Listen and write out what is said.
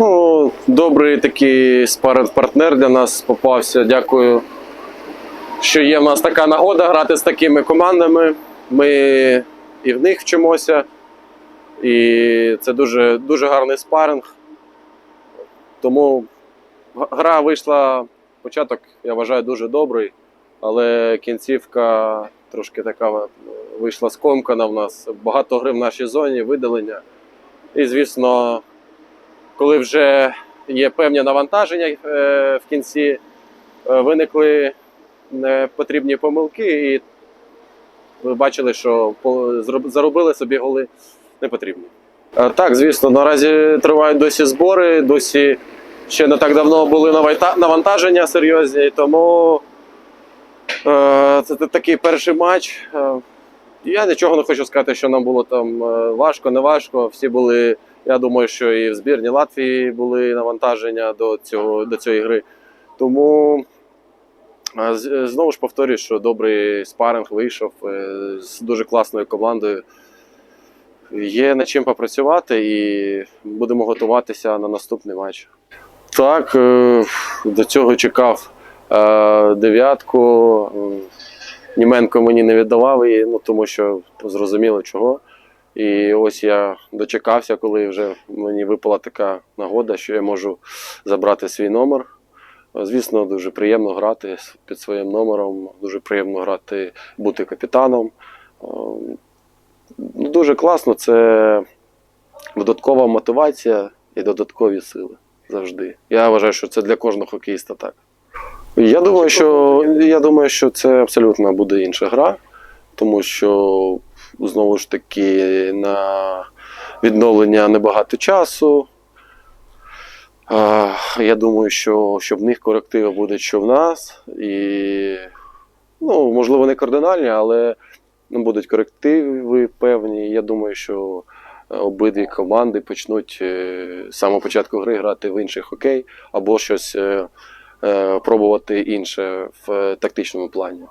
Ну, добрий такий спаринг-партнер для нас попався. Дякую, що є в нас така нагода грати з такими командами. Ми і в них вчимося. І це дуже, дуже гарний спаринг. Тому гра вийшла, початок, я вважаю, дуже добрий, але кінцівка трошки така е, вийшла скомкана в нас. Багато гри в нашій зоні, видалення. І, звісно, коли вже є певні навантаження е, в кінці, е, виникли непотрібні помилки, і ви бачили, що заробили собі голи непотрібні. Е, Так, звісно, наразі тривають досі збори, досі ще не так давно були навантаження серйозні, тому е, це такий перший матч. Е, я нічого не хочу сказати, що нам було там е, важко, не важко. Всі були, я думаю, що і в збірні Латвії були навантаження до, цього, до цієї гри. Тому е, знову ж повторюю, що добрий спаринг вийшов е, з дуже класною командою. Є над чим попрацювати і будемо готуватися на наступний матч. Так, е, до цього чекав е, дев'ятку. Е, Німенко мені не віддавав її, ну тому що зрозуміло чого. І ось я дочекався, коли вже мені випала така нагода, що я можу забрати свій номер. Звісно, дуже приємно грати під своїм номером, дуже приємно грати, бути капітаном. Е, ну, Дуже класно, це додаткова мотивація і додаткові сили завжди. Я вважаю, що це для кожного хокеїста так. Я думаю, що, я думаю, що це абсолютно буде інша гра, тому що знову ж таки на відновлення небагато часу. Я думаю, що, що в них корективи будуть, що в нас. І, ну, можливо, не кардинальні, але ну, будуть корективи певні. Я думаю, що е, обидві команди почнуть е, з самого початку гри грати в інший хокей або щось е, пробувати інше в тактичному плані.